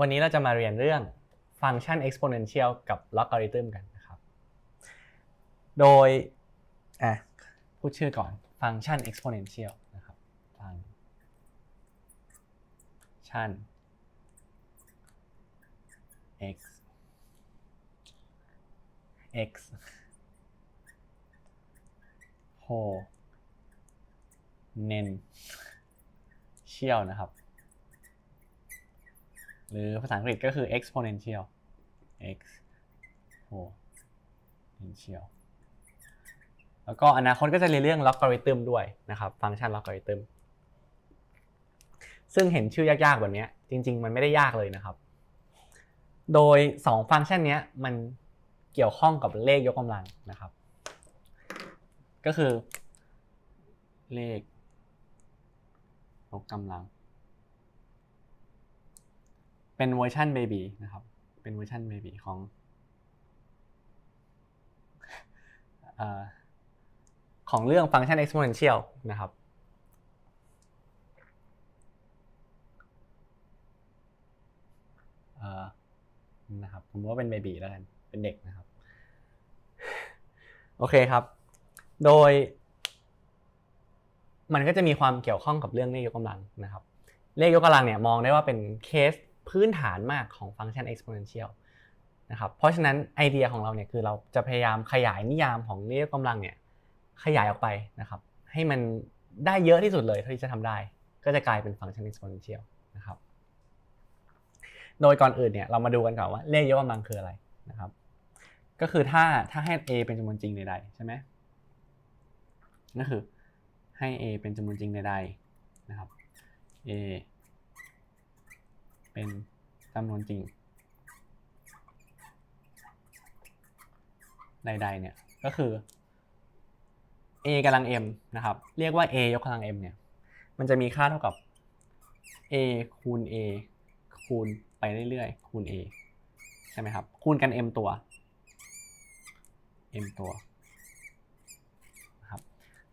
วันนี้เราจะมาเรียนเรื่องฟังก์ชัน exponential กับ logarithm กันนะครับ โดยอะพูดชื่อก่อนฟังก์ชัน exponential นะครับฟังก์ชัน x x โเนนเชียลนะครับ หรือภาษาอังกฤษก็คือ exponential exponential แล้วก็อนาคตก็จะเรียนเรื่อง logarithm ด้วยนะครับ ฟังก์ชัน logarithm ซึ่งเห็นชื่อยากๆแบบนี้จริง ๆ มันไม่ได้ยากเลยนะครับ โดย 2 ฟังก์ชันนี้มันเกี่ยวข้องกับเลขยกกำลังนะครับ ก็คือเลขยกกำลัง เป็นเวอร์ชันเบบีนะครับ เป็นเวอร์ชันเบบีของอของเรื่องฟังก์ชัน exponential นะครับ นะครับ ผมว่าเป็นเบบีแล้วกัน เป็นเด็กนะครับ โอเคครับ โดย มันก็จะมีความเกี่ยวข้องกับเรื่องเลขยกกำลังนะครับ เลขยกกำลังเนี่ยมองได้ว่าเป็นเคส พื้นฐานมากของฟังก์ชัน exponential นะครับเพราะฉะนั้นไอเดียของเราเนี่ยคือเราจะพยายามขยายนิยามของเลขยกกำลังเนี่ยขยายออกไปนะครับ ให้มันได้เยอะที่สุดเลยเท่าที่จะทำได้ ก็จะกลายเป็นฟังก์ชัน exponential นะครับโดยก่อนอื่นเนี่ยเรามาดูกันก่อนว่าเลขยกกำลังคืออะไรนะครับ ก็คือถ้าถ้าให้ a เป็นจำนวนจริงใดๆใช่ไหมนั่นคือให้ a เป็นจำนวนจริงใดๆนะครับ a เป็นจำนวนจริง ใดๆเนี่ยก็คือ a กำลัง m นะครับ เรียกว่า a ยกกำลัง m เนี่ย มันจะมีค่าเท่ากับ a คูณ a คูณไปเรื่อยๆ คูณ a ใช่ไหมครับ คูณกัน m ตัว m ตัวนะครับ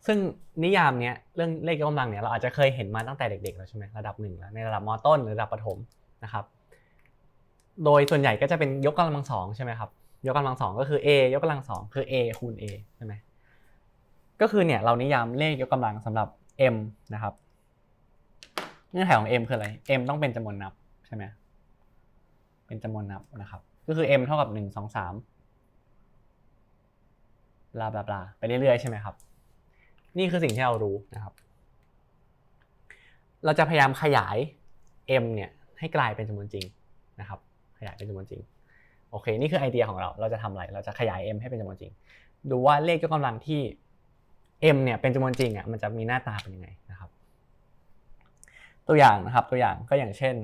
ซึ่งนิยามเนี้ยเรื่องเลขยกกำลังเนี่ยเราอาจจะเคยเห็นมาตั้งแต่เด็กๆแล้วใช่ไหมระดับหนึ่งแล้วในระดับมต้นหรือระดับประถม นะครับ โดยส่วนใหญ่ก็จะเป็นยกกำลังสองใช่ไหมครับยกกำลังสองก็คือ a ยกกำลังสองคือ a คูณ a ใช่ไหมก็คือเนี่ยเรานิยามเลขยกกำลังสำหรับ m นะครับเงื่อนไขของ m คืออะไร m ต้องเป็นจำนวนนับใช่ไหมเป็นจำนวนนับนะครับ ก็คือ m เท่ากับหนึ่งสองสามลาบลาบลาไปเรื่อยๆใช่ไหมครับ นี่คือสิ่งที่เรารู้นะครับ เราจะพยายามขยาย m เนี่ย ให้กลายเป็นจำนวนจริงนะครับขยายเป็นจำนวนจริงโอเคนี่คือไอเดียของเราเราจะทำอะไรเราจะขยาย m ให้เป็นจำนวนจริง ดูว่าเลขยกกำลังที่ m เนี่ยเป็นจำนวนจริงอะมันจะมีหน้าตาเป็นยังไงนะครับ ตัวอย่างนะครับตัวอย่างก็อย่างเช่น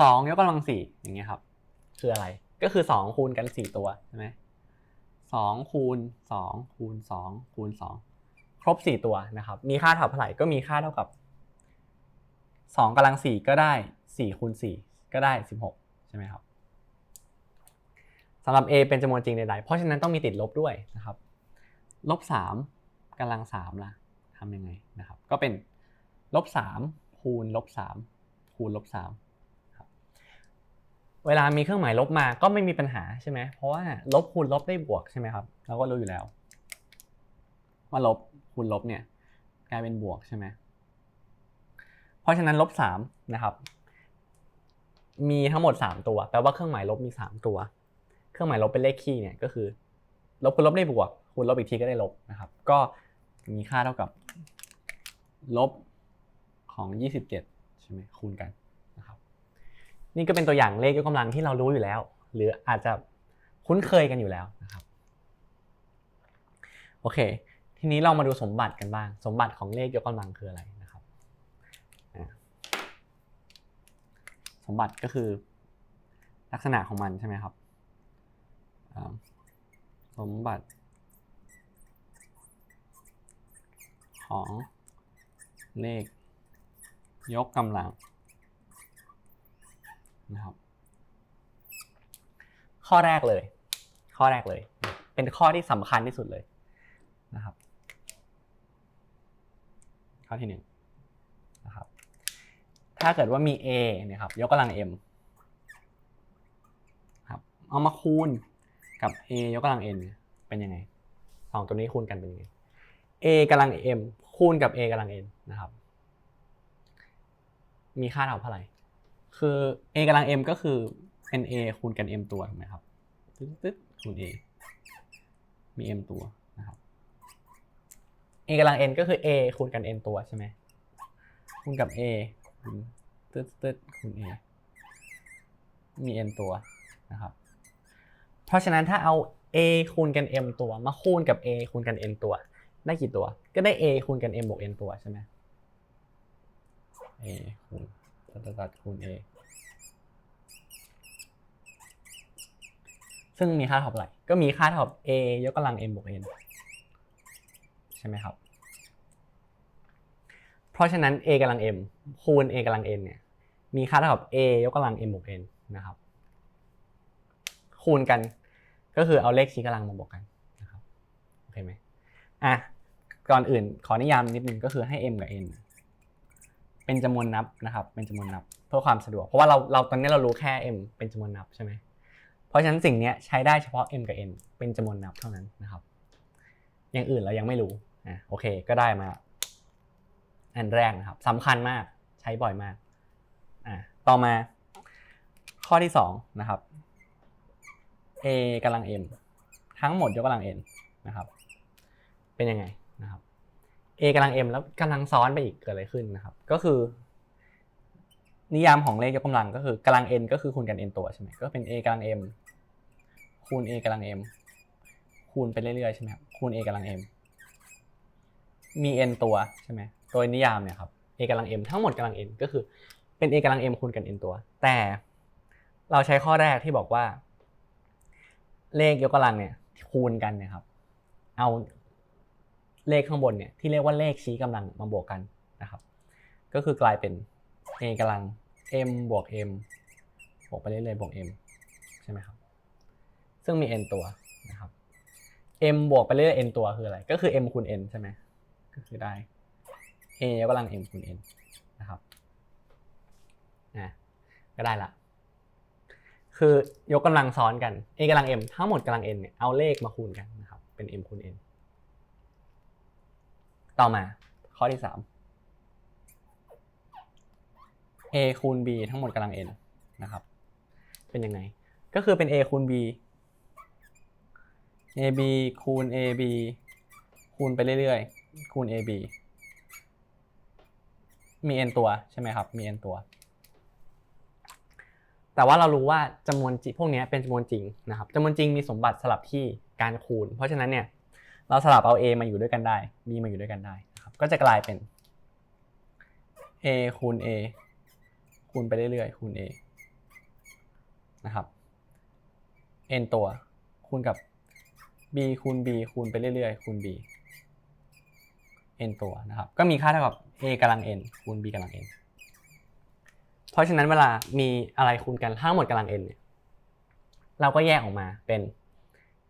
สองยกกำลังสี่อย่างเงี้ยครับ คืออะไรก็คือสองคูณกันสี่ตัวใช่ไหมสองคูณสองคูณสองคูณสอง ครบสี่ตัวนะครับ มีค่าเท่าไหร่ก็มีค่าเท่ากับสองกำลังสี่ก็ได้สี่คูณสี่ก็ได้สิบหกใช่ไหมครับสำหรับ a เป็นจำนวนจริงใดๆ เพราะฉะนั้นต้องมีติดลบด้วยนะครับ ลบสามกำลังสามล่ะทำยังไงนะครับ ก็เป็นลบสามคูณลบสามคูณลบสามเวลามีเครื่องหมายลบมาก็ไม่มีปัญหาใช่ไหมเพราะว่าลบคูณลบได้บวกใช่ไหมครับเราก็รู้อยู่แล้ว ว่าลบคูณลบเนี่ยกลายเป็นบวกใช่ไหมเพราะฉะนั้นลบสามนะครับ มีทั้งหมด 3 ตัวแปลว่าเครื่องหมายลบมี 3 ตัว เครื่องหมายลบเป็นเลขคี่เนี่ยก็คือ ลบคูณลบได้บวกคูณลบอีกทีก็ได้ลบนะครับ ก็มีค่าเท่ากับลบของ 27 ใช่ไหมคูณกันนะครับ นี่ก็เป็นตัวอย่างเลขยกกำลังที่เรารู้อยู่แล้ว หรืออาจจะคุ้นเคยกันอยู่แล้วนะครับ โอเค ทีนี้เรามาดูสมบัติกันบ้าง สมบัติของเลขยกกำลังคืออะไรนะครับ สมบัติก็คือ ลักษณะของมันใช่ไหมครับ สมบัติ ของเลข ยกกำลังนะครับ ข้อแรกเลย ข้อแรกเลย เป็นข้อที่สำคัญที่สุดเลยนะครับ ข้อที่หนึ่งนะครับถ้าเกิดว่ามี a เนี่ยครับยกกำลัง m ครับเอามาคูณกับ a ยกกำลัง n เนี่ยเป็นยังไงสองตัวนี้คูณกันเป็นยังไง a กำลัง m คูณกับ a กำลัง n นะครับ มีค่าเท่าเท่าไหร่ คือ a กำลัง m ก็คือเป็น a คูณกัน m ตัวถูกไหมครับตึ๊ดตึ๊ดคูณ a มี m ตัวนะครับ a กำลัง n ก็คือ a คูณกัน n ตัวใช่ไหมคูณกับ a คูณตึ๊ดตึ๊ดคูณ a มี n ตัวนะครับ เพราะฉะนั้นถ้าเอา a คูณกัน m ตัว มาคูณกับ a คูณกัน n ตัว ได้กี่ตัว ก็ได้ a คูณกัน m บวก n ตัวใช่ไหม a คูณตัดตัดตัดคูณ a ซึ่งมีค่าเท่าไหร่ ก็มีค่าเท่ากับ a ยกกำลัง m บวก n ใช่ไหมครับ เพราะฉะนั้น a กำลัง m คูณ a กำลัง n เนี่ยมีค่าเท่ากับ a ยกกำลัง m บวก n นะครับ คูณกันก็คือเอาเลขชี้กำลังมาบวกกันนะครับโอเคไหมอะก่อนอื่นขอนิยามนิดนึงก็คือให้ m กับ n เป็นจำนวนนับนะครับ เป็นจำนวนนับเพื่อความสะดวก เพราะว่าเราเราตอนนี้เรารู้แค่ m เป็นจำนวนนับใช่ไหมเพราะฉะนั้นสิ่งนี้ใช้ได้เฉพาะ m กับ n เป็นจำนวนนับเท่านั้นนะครับ อย่างอื่นเรายังไม่รู้ อะโอเคก็ได้มา อันแรกนะครับสำคัญมากใช้บ่อยมากอะต่อมา ข้อที่สองนะครับ a กำลัง m ทั้งหมดยกกำลัง n นะครับ เป็นยังไงนะครับ a กำลัง m แล้วกำลังซ้อนไปอีกเกิดอะไรขึ้นนะครับ ก็คือ นิยามของเลขยกกำลังก็คือกำลัง n ก็คือคูณกัน n ตัวใช่ไหมก็เป็น a กำลัง m คูณ a กำลัง m คูณไปเรื่อยๆใช่ไหมครับคูณ a กำลัง m มี n ตัวใช่ไหมโดยนิยามเนี่ยครับ a กำลัง m ทั้งหมดกำลัง n ก็คือเป็น a กำลัง m คูณกัน n ตัว แต่เราใช้ข้อแรกที่บอกว่า เลขยกกำลังเนี่ยคูณกันเนี่ยครับ เอาเลขข้างบนเนี่ยที่เรียกว่าเลขชี้กำลังมาบวกกันนะครับ ก็คือกลายเป็น a กำลัง m บวก m บวกไปเรื่อยๆบวก m ใช่ไหมครับ ซึ่งมี n ตัวนะครับ m บวกไปเรื่อย n ตัวคืออะไร ก็คือ m คูณ n ใช่ไหม ก็คือได้ a ยกกำลัง m คูณ n นะครับอะก็ได้ละ คือยกกำลังซ้อนกัน a กำลัง m ทั้งหมดกำลัง n เนี่ยเอาเลขมาคูณกันนะครับ เป็น m คูณ n ต่อมาข้อที่สาม a คูณ b ทั้งหมดกำลัง n นะครับ เป็นยังไง ก็คือเป็น a คูณ b ab คูณ ab คูณไปเรื่อยๆ คูณ ab มี n ตัวใช่ไหมครับ มี n ตัว แต่ว่าเรารู้ว่าจำนวนจิพวกนี้เป็นจำนวนจริงนะครับจำนวนจริงมีสมบัติสลับที่การคูณ เพราะฉะนั้นเนี่ยเราสลับเอา a มาอยู่ด้วยกันได้ b มาอยู่ด้วยกันได้นะครับก็จะกลายเป็น a คูณ a คูณไปเรื่อยๆคูณ a นะครับ n ตัวคูณกับ b คูณ b คูณไปเรื่อยๆคูณ b n ตัวนะครับ ก็มีค่าเท่ากับ a กำลัง n คูณ b กำลัง n เพราะฉะนั้นเวลามีอะไรคูณกันทั้งหมดกำลัง n เนี่ยเราก็แยกออกมาเป็น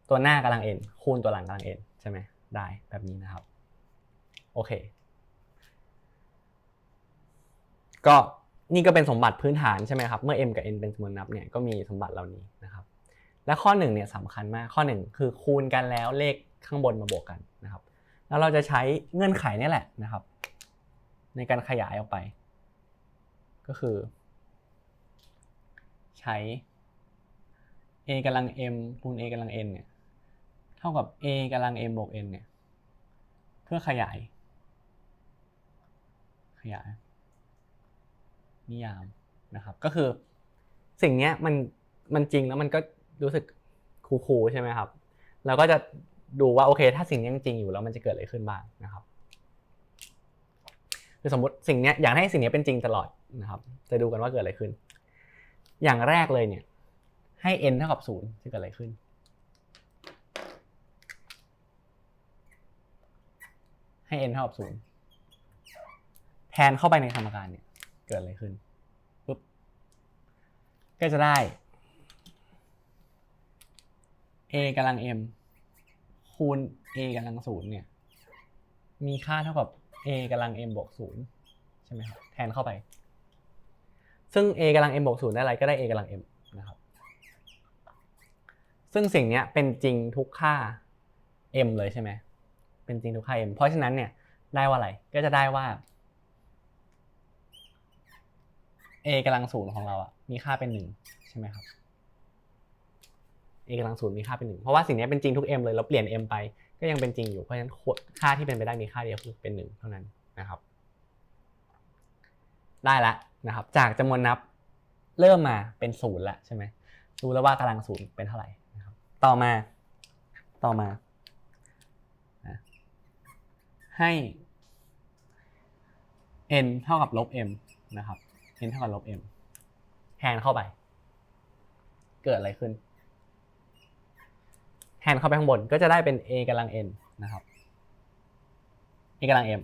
ตัวหน้ากำลัง n คูณตัวหลังกำลัง n ใช่ไหมได้แบบนี้นะครับ โอเค ก็นี่ก็เป็นสมบัติพื้นฐานใช่ไหมครับ เมื่อ m กับ n เป็นจำนวนนับเนี่ยก็มีสมบัติเหล่านี้นะครับ และข้อหนึ่งเนี่ยสำคัญมากข้อหนึ่งคือคูณกันแล้วเลขข้างบนมาบวกกันนะครับ แล้วเราจะใช้เงื่อนไขนี่แหละนะครับ ในการขยายออกไป ก็คือ ใช้ a กำลัง m คูณ a กำลัง n เนี่ยเท่ากับ a กำลัง m บวก n เนี่ยเพื่อขยาย ขยาย นิยามนะครับ ก็คือสิ่งนี้มันมันจริงแล้วมันก็รู้สึกคูลๆใช่ไหมครับ เราก็จะ ดูว่าโอเค ถ้าสิ่งนี้จริงอยู่แล้วมันจะเกิดอะไรขึ้นบ้างนะครับ คือสมมติสิ่งนี้อยากให้สิ่งนี้เป็นจริงตลอดนะครับ จะดูกันว่าเกิดอะไรขึ้น อย่างแรกเลยเนี่ย ให้ n เท่ากับศูนย์จะเกิดอะไรขึ้น ให้ n เท่ากับศูนย์แทนเข้าไปในสมการเนี่ย เกิดอะไรขึ้นปุ๊บก็จะได้ a กำลัง m คูณ a กำลังศูนย์เนี่ย มีค่าเท่ากับ a a กำลัง m บวกศูนย์ใช่ไหมครับแทนเข้าไป ซึ่ง a กำลัง m บวกศูนย์ได้อะไรก็ได้ a กำลัง m นะครับ ซึ่งสิ่งนี้เป็นจริงทุกค่า m เลยใช่ไหมเป็นจริงทุกค่า m เพราะฉะนั้นเนี่ยได้ว่าอะไรก็จะได้ว่า a กำลังศูนย์ของเราอะมีค่าเป็นหนึ่งใช่ไหมครับ a กำลังศูนย์มีค่าเป็นหนึ่งเพราะว่าสิ่งนี้เป็นจริงทุก m เลยเราเปลี่ยน m ไปก็ยังเป็นจริงอยู่เพราะฉะนั้นค่าที่เป็นไปได้มีค่าเดียวคือเป็นหนึ่งเท่านั้นนะครับ ได้ละนะครับ จากจำนวนนับเริ่มมาเป็นศูนย์ละใช่ไหมรู้แล้วว่ากำลังศูนย์เป็นเท่าไหร่นะครับ ต่อมาต่อมาให้ n เท่ากับลบ m นะครับ n เท่ากับลบ m แทนเข้าไป เกิดอะไรขึ้น แทนเข้าไปข้างบนก็จะได้เป็น a กำลัง n นะครับ a กำลัง m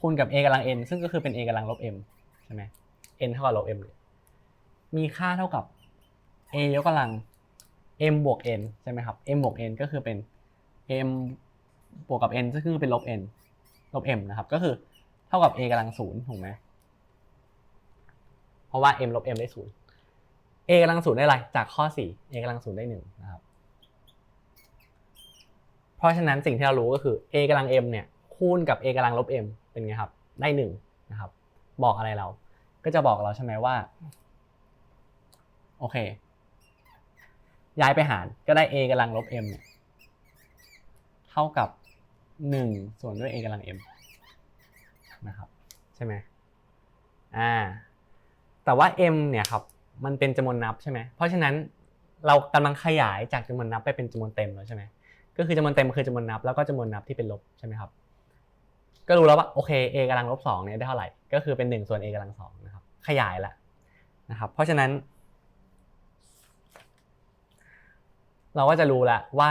คูณกับ a กำลัง n ซึ่งก็คือเป็น a กำลังลบ m ใช่ไหม n เท่ากับลบ m เลยมีค่าเท่ากับ a ยกกำลัง m บวก n ใช่ไหมครับ m บวก n ก็คือเป็น m บวกกับ n ซึ่งคือเป็นลบ n ลบ m นะครับ ก็คือเท่ากับ a กำลังศูนย์ถูกไหมเพราะว่า m ลบ m ได้ศูนย์ a กำลังศูนย์ได้อะไร จากข้อ 4 a กำลังศูนย์ได้หนึ่งนะครับ ราะฉะนั้นสิ่งที่เรารู้ก็คือ a กำลัง m เนี่ยคูณกับ a กำลังลบ m เป็นไงครับ ได้หนึ่งนะครับ บอกอะไรเรา ก็จะบอกเราใช่ไหมว่าโอเค ย้ายไปหารก็ได้ a กำลังลบ m เนี่ยเท่ากับหนึ่งส่วนด้วย a กำลัง m นะครับใช่ไหมอ่าแต่ว่า m เนี่ยครับมันเป็นจำนวนนับใช่ไหมเพราะฉะนั้นเรากำลังขยายจากจำนวนนับไปเป็นจำนวนเต็มแล้วใช่ไหม ก็คือจำนวนเต็มคือจำนวนนับ แล้วก็จำนวนนับที่เป็นลบใช่ไหมครับ ก็รู้แล้วว่าโอเค a กำลังลบสองเนี่ยได้เท่าไหร่ ก็คือเป็นหนึ่งส่วน a กำลังสองนะครับ ขยายละนะครับ เพราะฉะนั้น เราก็จะรู้แล้วว่า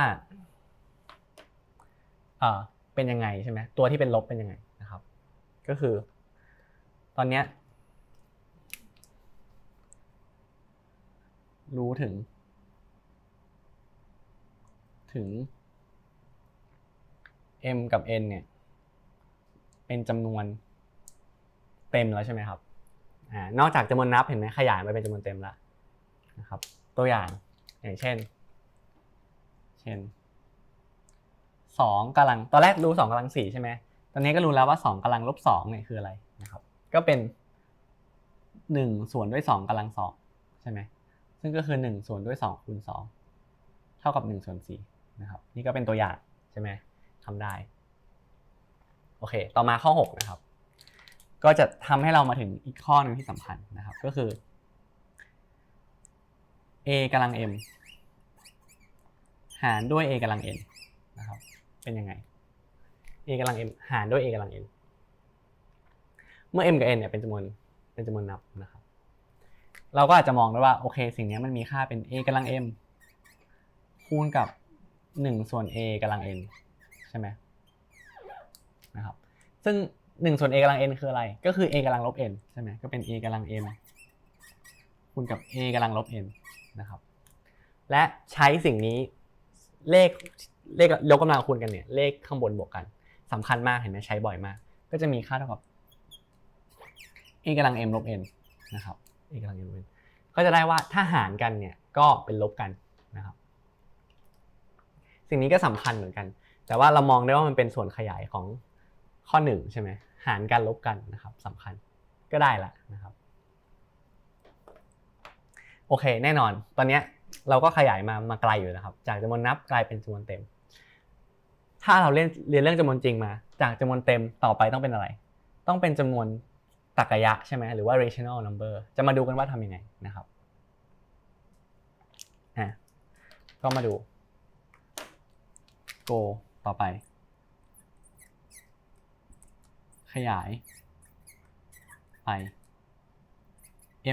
เออเป็นยังไงใช่ไหมตัวที่เป็นลบเป็นยังไงนะครับ ก็คือ ตอนเนี้ยรู้ถึง ถึง m กับ n เนี่ย เป็นจำนวนเต็มแล้วใช่ไหมครับอ่านอกจากจำนวนนับเห็นไหมขยายมาเป็นจำนวนเต็มแล้วนะครับ ตัวอย่างอย่างเช่น เช่นสองกำลังตอนแรกรู้สองกำลังสี่ใช่ไหมตอนนี้ก็รู้แล้วว่าสองกำลังลบสองเนี่ยคืออะไรนะครับ ก็เป็นหนึ่งส่วนด้วยสองกำลังสองใช่ไหมซึ่งก็คือหนึ่งส่วนด้วยสองคูณสองเท่ากับหนึ่งส่วนสี่นะครับ นี่ก็เป็นตัวอย่างใช่ไหม ทำได้ โอเค ต่อมาข้อ 6 นะครับ ก็จะทำให้เรามาถึงอีกข้อหนึ่งที่สำคัญนะครับ ก็คือ a กำลัง m หารด้วย a กำลัง n นะครับ เป็นยังไง a กำลัง m หารด้วย a กำลัง n เมื่อ m กับ n เนี่ยเป็นจำนวนเป็นจำนวนนับนะครับ เราก็อาจจะมองได้ว่าโอเค สิ่งนี้มันมีค่าเป็น a กำลัง m คูณกับ 1 ส่วน a กำลัง n ช่ไหมนะครับ ซึ่ง1ส่วน a กำลัง n คืออะไร ก็คือ a กำลังลบ n ใช่ไหมก็เป็น a กำลัง m คูณกับ a กำลังลบ n นะครับ และใช้สิ่งนี้เลขเลขยกกำลังคูณกันเนี่ยเลขข้างบนบวกกันสำคัญมากเห็นไหมใช้บ่อยมาก ก็จะมีค่าเท่ากับ a กำลัง m ลบ n นะครับ a กำลัง m ลบ n ก็จะได้ว่าถ้าหารกันเนี่ยก็เป็นลบกันนะครับ สิ่งนี้ก็สำคัญเหมือนกัน แต่ว่าเรามองได้ว่ามันเป็นส่วนขยายของข้อหนึ่งใช่ไหมหารกันลบกันนะครับสำคัญก็ได้ละนะครับโอเคแน่นอน ตอนนี้เราก็ขยายมามาไกลอยู่นะครับ จากจำนวนนับกลายเป็นจำนวนเต็ม ถ้าเราเรียนเรียนเรื่องจำนวนจริงมา จากจำนวนเต็มต่อไปต้องเป็นอะไร ต้องเป็นจำนวนตรรกะใช่ไหมหรือว่า rational number จะมาดูกันว่าทำยังไงนะครับอะก็มาดู go ต่อไป ขยาย ไป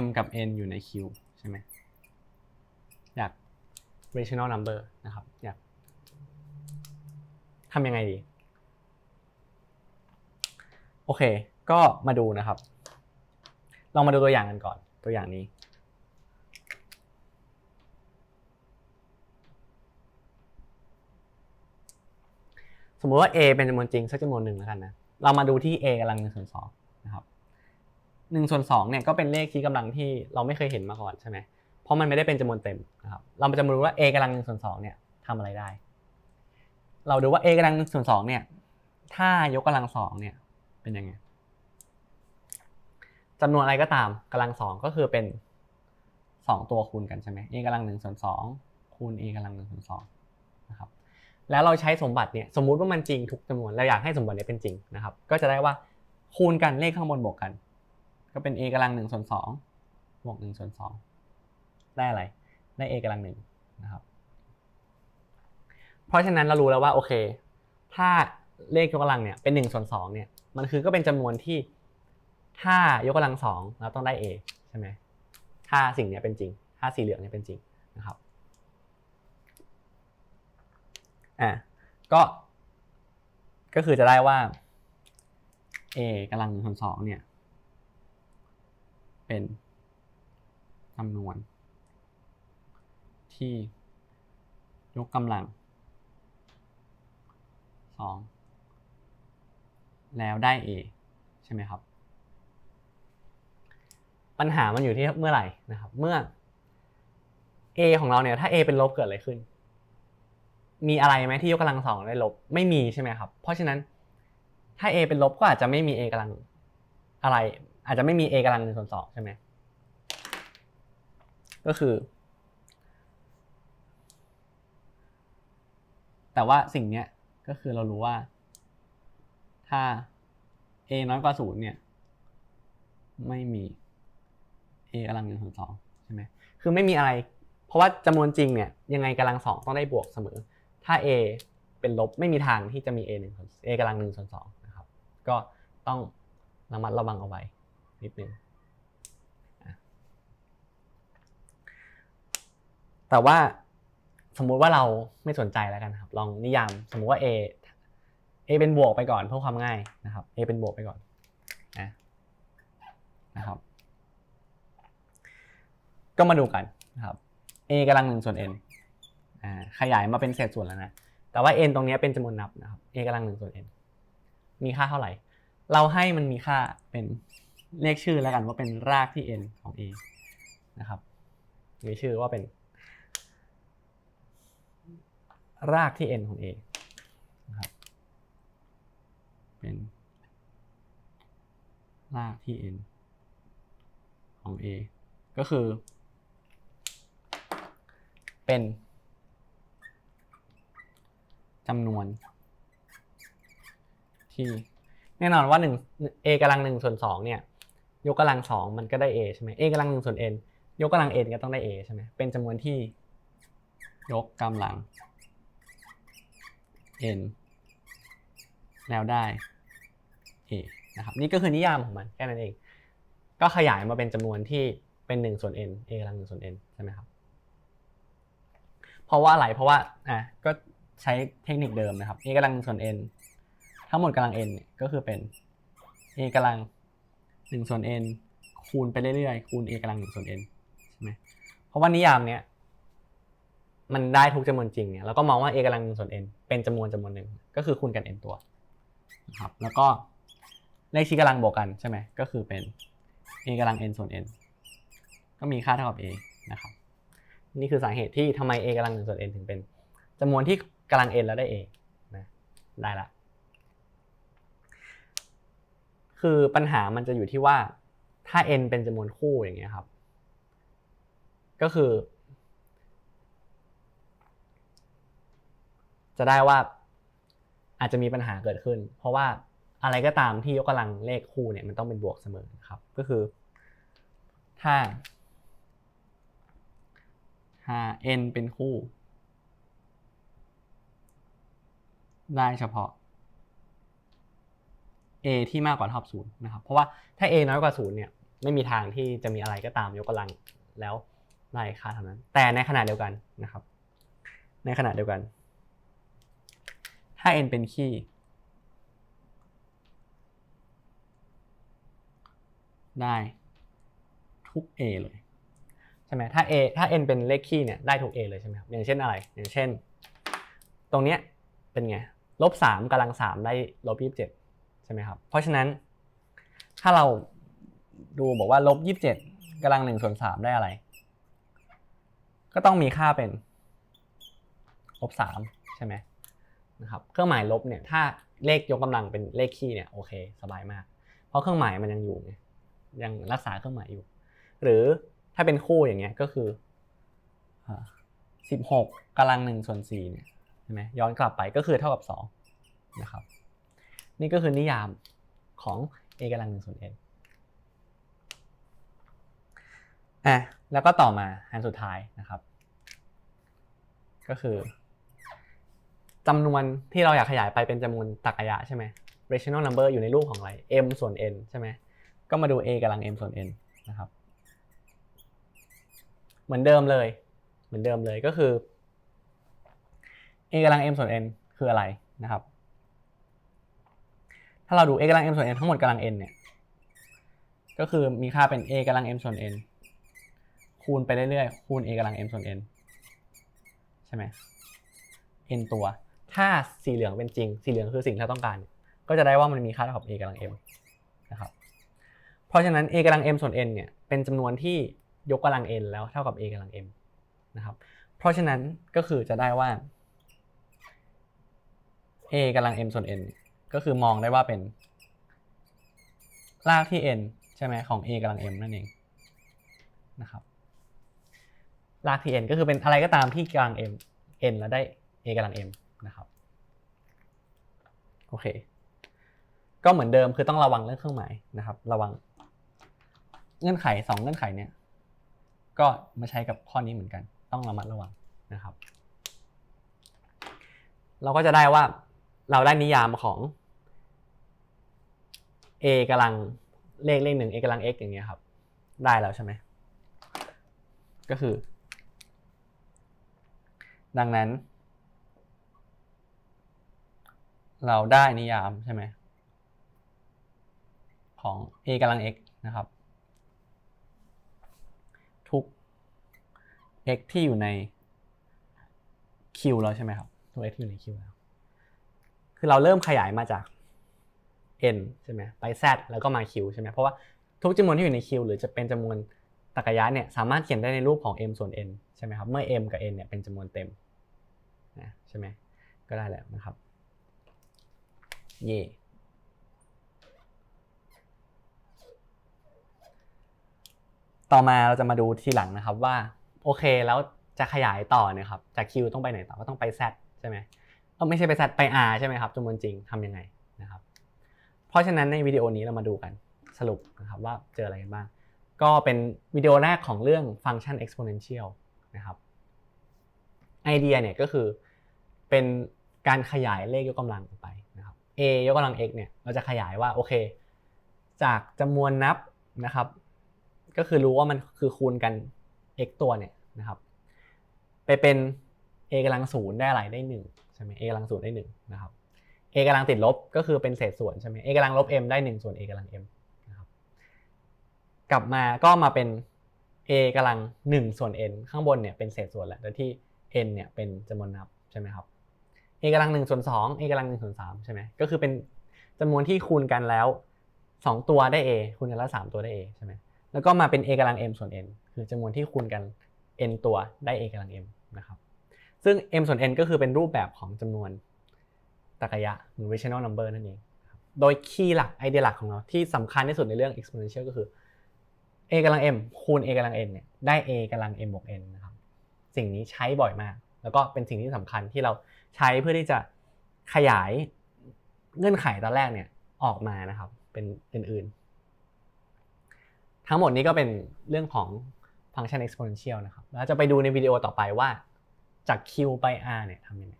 m กับ n อยู่ใน q ใช่ไหมอยาก rational number นะครับ อยากทำยังไงดี โอเค ก็มาดูนะครับ ลองมาดูตัวอย่างกันก่อน ตัวอย่างนี้ สมมุติว่า a เป็นจำนวนจริงสักจำนวนหนึ่งแล้วกันนะเรามาดูที่ a กำลังหนึ่งส่วนสองนะครับหนึ่งส่วนสองเนี่ยก็เป็นเลขชี้กำลังที่เราไม่เคยเห็นมาก่อนใช่ไหมเพราะมันไม่ได้เป็นจำนวนเต็มนะครับเราจะมาดูว่า a กำลังหนึ่งส่วนสองเนี่ยทำอะไรได้ เราดูว่า a กำลังหนึ่งส่วนสองเนี่ยถ้ายกกำลังสองเนี่ยเป็นยังไงจำนวนอะไรก็ตามกำลังสองก็คือเป็นสองตัวคูณกันใช่ไหม a กำลังหนึ่งส่วนสองคูณ a กำลังหนึ่งส่วนสองนะครับ แล้วเราใช้สมบัติเนี่ยสมมุติว่ามันจริงทุกจำนวนเราอยากให้สมบัติเนี้เป็นจริงนะครับ ก็จะได้ว่าคูณกันเลขข้างบนบวกกัน ก็เป็น a กำลังหนึ่งส่วนสองบวกหนึ่งส่วนสองได้อะไรได้ a กำลังหนึ่งนะครับ เพราะฉะนั้นเรารู้แล้วว่าโอเค ถ้าเลขยกกำลังเนี่ยเป็นหนึ่งส่วนสองเนี่ยมันคือก็เป็นจำนวนที่ถ้ายกกำลังสองเราต้องได้ a ใช่ไหมถ้าสิ่งเนี้ยเป็นจริง ถ้าสีเหลืองเนี่ยเป็นจริงนะครับ อะก็ ก็คือจะได้ว่า a กำลังหนึ่งส่วนสองเนี่ย เป็นจำนวน ที่ยกกำลังสองแล้วได้ a ใช่ไหมครับ ปัญหามันอยู่ที่เมื่อไหร่นะครับ เมื่อ a ของเราเนี่ย ถ้า a เป็นลบเกิดอะไรขึ้น มีอะไรไหมที่ยกกำลังสองได้ลบไม่มีใช่ไหมครับ เพราะฉะนั้นถ้า a เป็นลบก็อาจจะไม่มี a กำลังอะไร อาจจะไม่มี a กำลังหนึ่งส่วนสองใช่ไหมก็คือ แต่ว่าสิ่งเนี้ยก็คือเรารู้ว่า ถ้า a น้อยกว่าศูนย์เนี่ย ไม่มี a กำลังหนึ่งส่วนสองใช่ไหมคือไม่มีอะไร เพราะว่าจำนวนจริงเนี่ยยังไงกำลังสองต้องได้บวกเสมอ ถ้า a เป็นลบไม่มีทางที่จะมี a หนึ่งส่วน a กำลังหนึ่งส่วนสองนะครับ ก็ต้องระมัดระวังเอาไว้นิดนึงอะแต่ว่าสมมุติว่าเราไม่สนใจแล้วกันครับ ลองนิยามสมมุติว่า a a เป็นบวกไปก่อนเพื่อความง่ายนะครับ a เป็นบวกไปก่อนนะนะครับ ก็มาดูกันนะครับ a กำลังหนึ่งส่วน n อ่าขยายมาเป็นเศษส่วนแล้วนะ แต่ว่า n ตรงนี้เป็นจำนวนนับนะครับ a กำลังหนึ่งส่วน n มีค่าเท่าไหร่ เราให้มันมีค่าเป็นเลขชื่อแล้วกันว่าเป็นรากที่ n ของ a นะครับ มีชื่อว่าเป็น รากที่ n ของ a นะครับเป็นรากที่ n ของ a ก็คือ เป็น จำนวนที่แน่นอนว่า1 a กำลังหนึ่งส่วนสองเนี่ย ยกกำลังสองมันก็ได้ a ใช่ไหม a กำลังหนึ่งส่วน n ยกกำลัง n ก็ต้องได้ a ใช่ไหมเป็นจำนวนที่ ยกกำลัง n แล้วได้ a นะครับนี่ก็คือนิยามของมันแค่นั้นเอง ก็ขยายมาเป็นจำนวนที่เป็น1ส่วน n a กำลัง1ส่วน n ใช่ไหมครับเพราะว่าอะไรเพราะว่าอะก็ ใช้เทคนิคเดิมนะครับ a กำลังส่วน n ทั้งหมดกำลัง n เนี่ยก็คือเป็น a กำลัง1ส่วน n คูณไปเรื่อยๆ คูณ a กำลัง1ส่วน n ใช่ไหมเพราะว่านิยามเนี้ยมันได้ทุกจำนวนจริงเนี่ยเราก็มองว่า a กำลัง1ส่วน n เป็นจำนวนจำนวนหนึ่งก็คือคูณกัน n ตัวนะครับแล้วก็เลขชี้กำลังบวกกันใช่ไหมก็คือเป็น a กำลัง n ส่วน n ก็มีค่าเท่ากับ a นะครับนี่คือสาเหตุที่ทำไม a กำลัง1ส่วน n ถึงเป็นจำนวนที่ กำลัง n แล้วได้ a นะได้ละ คือปัญหามันจะอยู่ที่ว่าถ้า n เป็นจำนวนคู่อย่างเงี้ยครับ ก็คือ จะได้ว่าอาจจะมีปัญหาเกิดขึ้น เพราะว่าอะไรก็ตามที่ยกกำลังเลขคู่เนี่ยมันต้องเป็นบวกเสมอครับ ก็คือถ้าถ้า n เป็นคู่ ได้เฉพาะ a ที่มากกว่าเท่ากับศูนย์นะครับ เพราะว่าถ้า a น้อยกว่าศูนย์เนี่ยไม่มีทางที่จะมีอะไรก็ตามยกกำลังแล้วได้ค่าเท่านั้น แต่ในขณะเดียวกันนะครับ ในขณะเดียวกัน ถ้า n เป็นคี่ได้ทุก a เลยใช่ไหมถ้า a ถ้า n เป็นเลขคี่เนี่ยได้ทุก a เลยใช่ไหมครับอย่างเช่นอะไร อย่างเช่น ตรงเนี้ยเป็นไง ลบสามกำลังสามได้ลบยี่สิบเจ็ดใช่ไหมครับ เพราะฉะนั้น ถ้าเราดูบอกว่าลบยี่สิบเจ็ดกำลังหนึ่งส่วนสามได้อะไร ก็ต้องมีค่าเป็นลบสามใช่ไหมนะครับเครื่องหมายลบเนี่ยถ้าเลขยกกำลังเป็นเลขคี่เนี่ยโอเคสบายมาก เพราะเครื่องหมายมันยังอยู่ไงยังรักษาเครื่องหมายอยู่ หรือถ้าเป็นคู่อย่างเงี้ยก็คือสิบหกกำลังหนึ่งส่วนสี่เนี่ย ช่ไหมย้อนกลับไปก็คือเท่ากับสองนะครับนี่ก็คือนิยามของ a กำลังหนึ่งส่วน n อะแล้วก็ต่อมาอันสุดท้ายนะครับ ก็คือจำนวนที่เราอยากขยายไปเป็นจำนวนตรรกะใช่ไหม rational number อยู่ในรูปของอะไร m ส่วน n ใช่ไหมก็มาดู a กำลัง m ส่วน n นะครับ เหมือนเดิมเลย เหมือนเดิมเลยก็คือ a กำลัง m ส่วน n คืออะไรนะครับ ถ้าเราดู a กำลัง m ส่วน n ทั้งหมดกำลัง n เนี่ย ก็คือมีค่าเป็น a กำลัง m ส่วน n คูณไปเรื่อยๆ คูณ a กำลัง m ส่วน n ใช่ไหม n ตัว ถ้าสีเหลืองเป็นจริง สีเหลืองคือสิ่งที่เราต้องการ ก็จะได้ว่ามันมีค่าเท่ากับ a กำลัง m นะครับ เพราะฉะนั้น a กำลัง m ส่วน n เนี่ย เป็นจำนวนที่ยกกำลัง n แล้วเท่ากับ a กำลัง m นะครับ เพราะฉะนั้นก็คือจะได้ว่า a กำลัง m ส่วน n ก็คือมองได้ว่าเป็นรากที่ n ใช่ไหมของ a กำลัง m นั่นเองนะครับรากที่ n ก็คือเป็นอะไรก็ตามที่กำลัง m n แล้วได้ a กำลัง m นะครับโอเค ก็เหมือนเดิมคือต้องระวังเรื่องเครื่องหมายนะครับ ระวัง เงื่อนไขสองเงื่อนไขเนี่ย ก็มาใช้กับข้อนี้เหมือนกัน ต้องระมัดระวังนะครับ เราก็จะได้ว่า เราได้นิยามของ a กำลังเลขเลขหนึ่ง a กำลัง x อย่างเงี้ยครับ ได้แล้วใช่ไหมก็คือ ดังนั้น เราได้นิยามใช่ไหมของ a กำลัง x นะครับ ทุก x ที่อยู่ใน q แล้วใช่ไหมครับทุก x ที่อยู่ใน q แล้ว คือเราเริ่มขยายมาจาก n ใช่ไหมไป z แล้วก็มา q ใช่ไหมเพราะว่าทุกจำนวนที่อยู่ใน q หรือจะเป็นจำนวนตรรกะยะเนี่ยสามารถเขียนได้ในรูปของ m ส่วน n ใช่ไหมครับ เมื่อ m กับ n เนี่ยเป็นจำนวนเต็มนะใช่ไหมก็ได้แล้วนะครับเย่ต่อมาเราจะมาดูทีหลังนะครับว่า โอเคแล้วจะขยายต่อเนี่ยครับจาก q ต้องไปไหนต่อก็ต้องไป z ใช่ไหม เออไม่ใช่ไป z ไป r ใช่ไหมครับจำนวนจริงทำยังไงนะครับ เพราะฉะนั้นในวิดีโอนี้เรามาดูกันสรุปนะครับว่าเจออะไรกันบ้าง ก็เป็นวิดีโอแรกของเรื่องฟังก์ชัน exponential นะครับไอเดียเนี่ยก็คือเป็นการขยายเลขยกกำลังไปนะครับ a ยกกำลัง x เนี่ยเราจะขยายว่าโอเค จากจำนวนนับนะครับ ก็คือรู้ว่ามันคือคูณกัน x ตัวเนี่ยนะครับ ไปเป็น a กำลังศูนย์ได้อะไรได้หนึ่ง ช่ไหม a กำลังศูนย์ได้หนึ่งนะครับ a กำลังติดลบก็คือเป็นเศษส่วนใช่ไหม a กำลังลบ m ได้ 1 ส่วน a กำลัง m นะครับ กลับมาก็มาเป็น a กำลัง 1 ส่วน n ข้างบนเนี่ยเป็นเศษส่วนแหละโดยที่ n เนี่ยเป็นจำนวนนับใช่ไหมครับ a กำลัง 1 ส่วน 2 a กำลัง 1 ส่วน 3 ใช่ไหมก็คือเป็นจำนวนที่คูณกันแล้ว 2 ตัวได้ a คูณกันแล้ว 3 ตัวได้ a ใช่ไหมแล้วก็มาเป็น a กำลัง m ส่วน n คือจำนวนที่คูณกัน n ตัวได้ a กำลัง m นะครับ ซึ่ง m ส่วน n ก็คือเป็นรูปแบบของจำนวนตรรกะยะหรือ rational number นั่นเอง โดยคีย์หลักไอเดียหลักของเราที่สำคัญที่สุดในเรื่อง exponential ก็คือ a กำลัง m คูณ a กำลัง n เนี่ยได้ a กำลัง m บวก n นะครับ สิ่งนี้ใช้บ่อยมาก แล้วก็เป็นสิ่งที่สำคัญที่เราใช้เพื่อที่จะขยายเงื่อนไขตอนแรกเนี่ยออกมานะครับ เป็นอื่นๆ ทั้งหมดนี้ก็เป็นเรื่องของฟังก์ชัน exponential นะครับ แล้วจะไปดูในวิดีโอต่อไปว่า จาก q ไป r เนี่ยทำยังไง